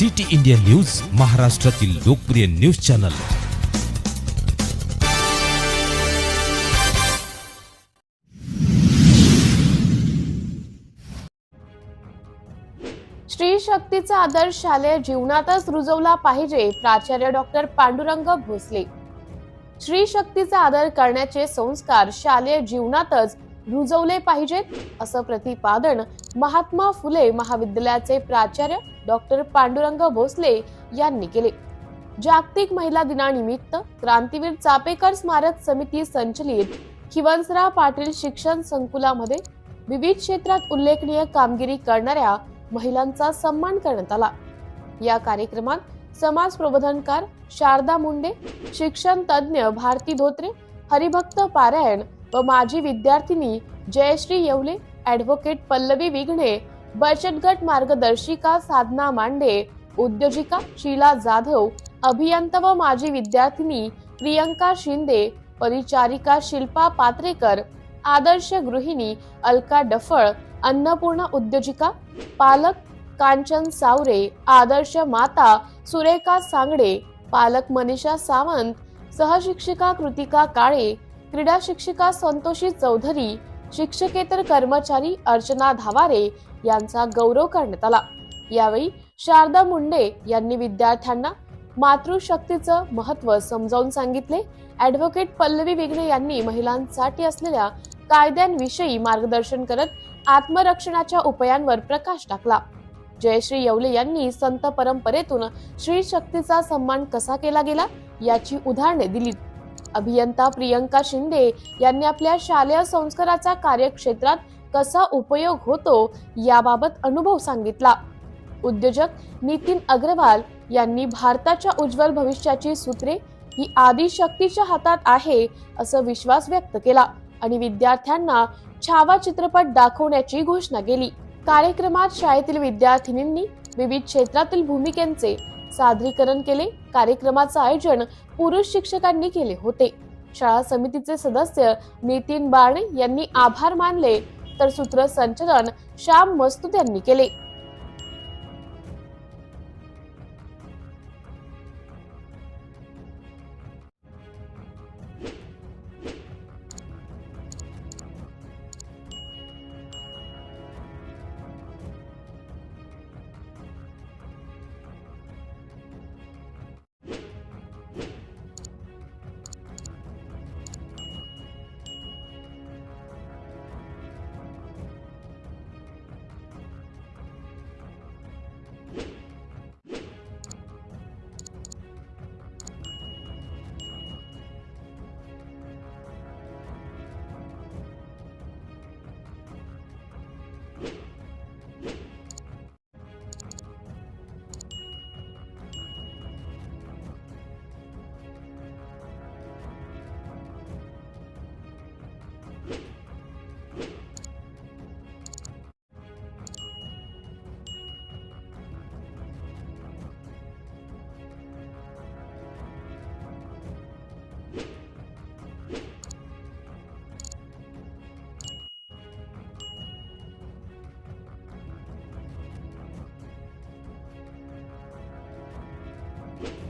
City India news महाराष्ट्रातील लोकप्रिय news channel. स्त्री शक्तीचा आदर्श शालेय जीवनातच रुजवला पाहिजे प्राचार्य डॉक्टर पांडुरंग भोसले. स्त्री शक्तीचा आदर करण्याचे संस्कार शालेय जीवनातच रुजवले पाहिजेत असं प्रतिपादन महात्मा फुले महाविद्यालयाचे प्राचार्य डॉक्टर पांडुरंग भोसले यांनी केले. जागतिक महिला दिनानिमित्त क्रांतीवीर चापेकर स्मारक समिती संचलित खिवंसराव पाटील शिक्षण संकुलामध्ये विविध क्षेत्रात उल्लेखनीय कामगिरी करणाऱ्या महिलांचा सन्मान करण्यात आला. या कार्यक्रमात समाज प्रबोधनकार शारदा मुंडे शिक्षण तज्ज्ञ भारती धोत्रे हरिभक्त पारायण व माजी विद्यार्थिनी जयश्री येवले ऍडव्होकेट पल्लवी विघणे बचत गट मार्गदर्शिका साधना मांडे उद्योजिका शीला जाधव अभियंता व माजी विद्यार्थिनी प्रियंका शिंदे परिचारिका शिल्पा पात्रेकर आदर्श गृहिणी अलका डफळ अन्नपूर्णा उद्योजिका पालक कांचन सावरे आदर्श माता सुरेखा सांगडे पालक मनीषा सावंत सहशिक्षिका कृतिका काळे क्रीडा शिक्षिका संतोषी चौधरी शिक्षकेतर कर्मचारी अर्चना धावारे यांचा गौरव करण्यात आला. यावेळी शारदा मुंडे यांनी विद्यार्थ्यांना मातृशक्तीचं महत्त्व समजावून सांगितले. ऍडव्होकेट पल्लवी विघ्ने यांनी महिलांसाठी असलेल्या कायद्यांविषयी मार्गदर्शन करत आत्मरक्षणाच्या उपायांवर प्रकाश टाकला. जयश्री येवले यांनी संत परंपरेतून श्री शक्तीचा सन्मान कसा केला गेला याची उदाहरणे दिली. अभियंता प्रियंका शिंदे यांनी आपल्या शालेय संस्काराचा कार्यक्षेत्रात कसा उपयोग होतो याबाबत अनुभव सांगितला. उद्योजक नितीन अग्रवाल यांनी भारताच्या उज्ज्वल भविष्याची सूत्रे ही आदिशक्तीच्या हातात आहे असा विश्वास व्यक्त केला आणि विद्यार्थ्यांना छावा चित्रपट दाखवण्याची घोषणा केली. कार्यक्रमात शाळेतील विद्यार्थिनींनी विविध क्षेत्रातील भूमिकेचे सादरीकरण केले. कार्यक्रमाचं आयोजन पुरुष शिक्षकांनी केले होते. शाळा समितीचे सदस्य नितीन बारणे यांनी आभार मानले. तर सूत्रसंचलन श्याम मस्तूत यांनी केले. Thank you.